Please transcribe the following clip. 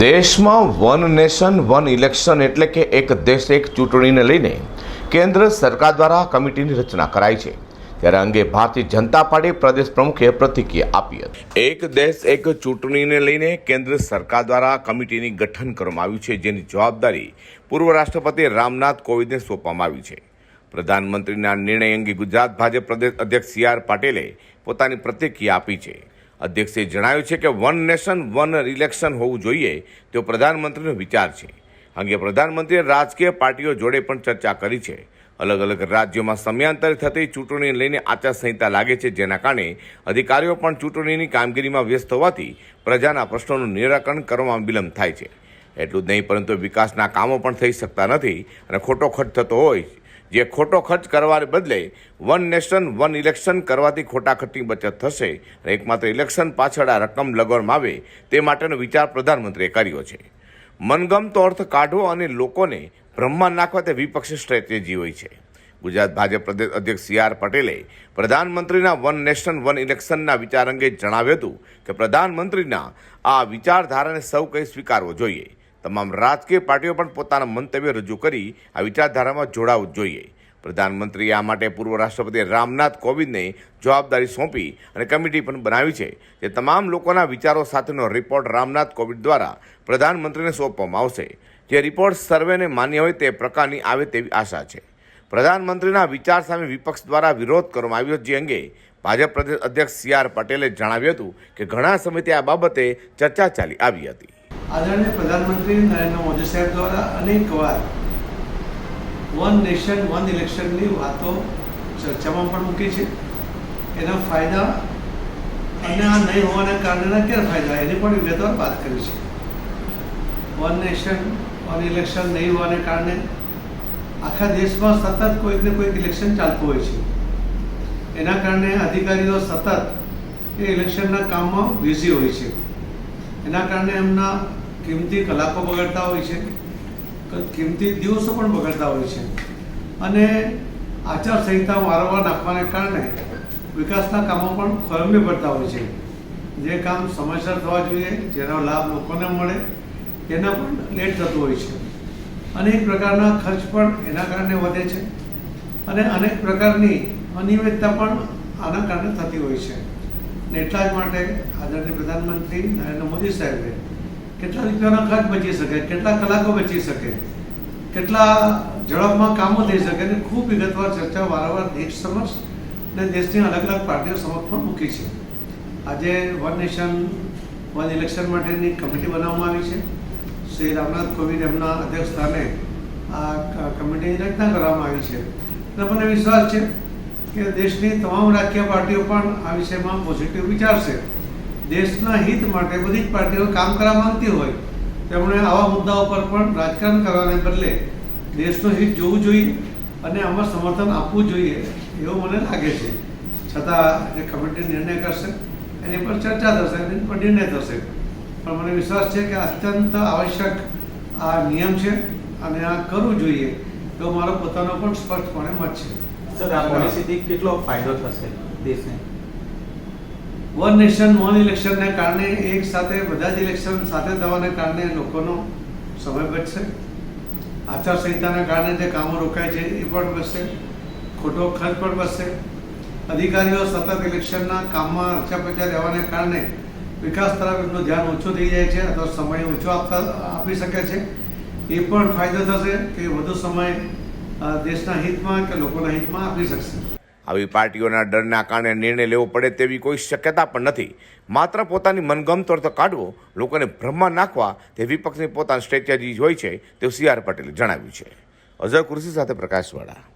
દેશમાં one nation, one election એટલે કે એક દેશ એક ચૂંટણીને લઈને કેન્દ્ર સરકાર દ્વારા કમિટીની રચના કરાઈ છે. ત્યારે અંગે ભારતીય જનતા પાર્ટી પ્રદેશ પ્રમુખે પ્રતિક્રિયા આપી હતી. એક દેશ એક ચૂંટણીને લઈને કેન્દ્ર સરકાર દ્વારા કમિટીની ગઠન કરવામાં આવ્યું છે, જેની જવાબદારી પૂર્વ રાષ્ટ્રપતિ રામનાથ કોવિંદને સોંપવામાં આવી છે. પ્રધાનમંત્રીના નિર્ણય અંગે ગુજરાત ભાજપ પ્રદેશ અધ્યક્ષ સી આર પાટીલે પોતાની પ્રતિક્રિયા આપી છે. અધ્યક્ષે જણાવ્યું છે કે વન નેશન, વન ઇલેક્શન હોવું જોઈએ તેવો પ્રધાનમંત્રીનો વિચાર છે. અંગે પ્રધાનમંત્રીએ રાજકીય પાર્ટીઓ જોડે પણ ચર્ચા કરી છે. અલગ અલગ રાજ્યોમાં સમયાંતરે થતી ચૂંટણીને લઈને આચારસંહિતા લાગે છે, જેના કારણે અધિકારીઓ પણ ચૂંટણીની કામગીરીમાં વ્યસ્ત હોવાથી પ્રજાના પ્રશ્નોનું નિરાકરણ કરવામાં વિલંબ થાય છે. એટલું જ નહીં, પરંતુ વિકાસના કામો પણ થઈ શકતા નથી અને ખોટો ખર્ચ થતો હોય જે ખોટો ખર્ચ કરવાને બદલે વન નેશન, વન ઇલેક્શન કરવાથી ખોટા ખર્ચની બચત થશે. એકમાત્ર ઇલેક્શન પાછળ આ રકમ લગાડવામાં આવે તે માટેનો વિચાર પ્રધાનમંત્રીએ કર્યો છે. મનગમતો અર્થ કાઢવો અને લોકોને ભ્રમમાં નાખવા તે વિપક્ષી સ્ટ્રેટેજી હોય છે. ગુજરાત ભાજપ પ્રદેશ અધ્યક્ષ સી આર પટેલે પ્રધાનમંત્રીના વન નેશન, વન ઇલેક્શનના વિચાર અંગે જણાવ્યું હતું કે પ્રધાનમંત્રીના આ વિચારધારાને સૌ કંઈ સ્વીકારવો જોઈએ. તમામ રાજકીય પાર્ટીઓ પણ પોતાના મંતવ્ય રજૂ કરી આ વિચારધારામાં જોડાવું જોઈએ. પ્રધાનમંત્રીએ આ માટે પૂર્વ રાષ્ટ્રપતિ રામનાથ કોવિંદને જવાબદારી સોંપી અને કમિટી પણ બનાવી છે જે તમામ લોકોના વિચારો સાથેનો રિપોર્ટ રામનાથ કોવિંદ દ્વારા પ્રધાનમંત્રીને સોંપવામાં આવશે. જે રિપોર્ટ સર્વેને માન્ય હોય તે પ્રકારની આવે તેવી આશા છે. પ્રધાનમંત્રીના વિચાર સામે વિપક્ષ દ્વારા વિરોધ કરવામાં આવ્યો જે અંગે ભાજપ પ્રદેશ અધ્યક્ષ સી આર પટેલે જણાવ્યું હતું કે ઘણા સમયથી આ બાબતે ચર્ચા ચાલી આવી હતી. આદરણીય પ્રધાનમંત્રી નરેન્દ્ર મોદી સાહેબ દ્વારા અનેકવાર વન નેશન વન ઇલેક્શનની વાતો ચર્ચામાં પણ મૂકી છે. એના ફાયદા અને આ નહીં હોવાના કારણેના ગેરફાયદા એની પણ વિગતવાર વાત કરી છે. વન નેશન વન ઇલેક્શન નહીં હોવાને કારણે આખા દેશમાં સતત કોઈક ને કોઈક ઇલેક્શન ચાલતું હોય છે. એના કારણે અધિકારીઓ સતત એ ઇલેક્શનના કામમાં બિઝી હોય છે. એના કારણે એમના કિંમતી કલાકો બગડતા હોય છે કિંમતી દિવસો પણ બગડતા હોય છે. અને આચારસંહિતા વારંવાર નાખવાને કારણે વિકાસના કામો પણ ખોરંભી પડતા હોય છે. જે કામ સમયસર થવા જોઈએ, જેનો લાભ લોકોને મળે એના પણ લેટ થતું હોય છે. અનેક પ્રકારના ખર્ચ પણ એના કારણે વધે છે. અને અનેક પ્રકારની અનિયમિતતા પણ આના કારણે થતી હોય છે. ને એટલા જ માટે આદરણીય પ્રધાનમંત્રી નરેન્દ્ર મોદી સાહેબે કેટલા રૂપિયાનો ખર્ચ બચી શકે, કેટલા કલાકો બચી શકે, કેટલા ઝડપમાં કામો થઈ શકે અને ખૂબ વિગતવાર ચર્ચા વારંવાર દેશ સમક્ષ ને દેશની અલગ અલગ પાર્ટીઓ સમક્ષ પણ મૂકી છે. આજે વન નેશન, વન ઇલેક્શન માટેની કમિટી બનાવવામાં આવી છે. શ્રી રામનાથ કોવિંદ એમના અધ્યક્ષ સ્થાને આ કમિટીની રચના કરવામાં આવી છે. અને મને વિશ્વાસ છે કે દેશની તમામ રાજકીય પાર્ટીઓ પણ આ વિષયમાં પોઝિટિવ વિચારશે. દેશના હિત માટે બધી જ પાર્ટીઓ કામ કરવા માંગતી હોય, તેમણે આવા મુદ્દાઓ પર પણ રાજકારણ કરવાને બદલે દેશનું હિત જોવું જોઈએ અને આમાં સમર્થન આપવું જોઈએ એવું મને લાગે છે. છતાં જે કમિટી નિર્ણય કરશે, એની પર ચર્ચા થશે એની પર નિર્ણય થશે. પણ મને વિશ્વાસ છે કે અત્યંત આવશ્યક આ નિયમ છે અને આ કરવું જોઈએ તો મારો પોતાનો પણ સ્પષ્ટપણે મત છે. સર આ પોલિસીથી કેટલો ફાયદો થશે દેશને? વન નેશન વન ઇલેક્શનને કારણે એક સાથે બધા જ ઇલેક્શન સાથે થવાને કારણે લોકોનો સમય બચશે. આચારસંહિતાના કારણે જે કામો રોકાય છે એ પણ બચશે. ખોટો ખર્ચ પણ બચશે. અધિકારીઓ સતત ઇલેક્શનના કામમાં રચાપચા રહેવાને કારણે વિકાસ તરફ એમનું ધ્યાન ઓછું થઈ જાય છે અથવા સમય ઓછો આપતા આપી શકે છે. એ પણ ફાયદો થશે કે વધુ સમય દેશના હિતમાં કે લોકોના હિતમાં આપી શકશે આવી પાર્ટીઓના ડરના કારણે નિર્ણય લેવો પડે તેવી કોઈ શક્યતા પણ નથી. માત્ર પોતાની મનગમતો અર્થ કાઢવો, લોકોને ભ્રમમાં નાખવા તે વિપક્ષની પોતાની સ્ટ્રેટેજી હોય છે, તેવું સી આર પટેલે જણાવ્યું છે. અઝર કુર્સી સાથે પ્રકાશવાળા.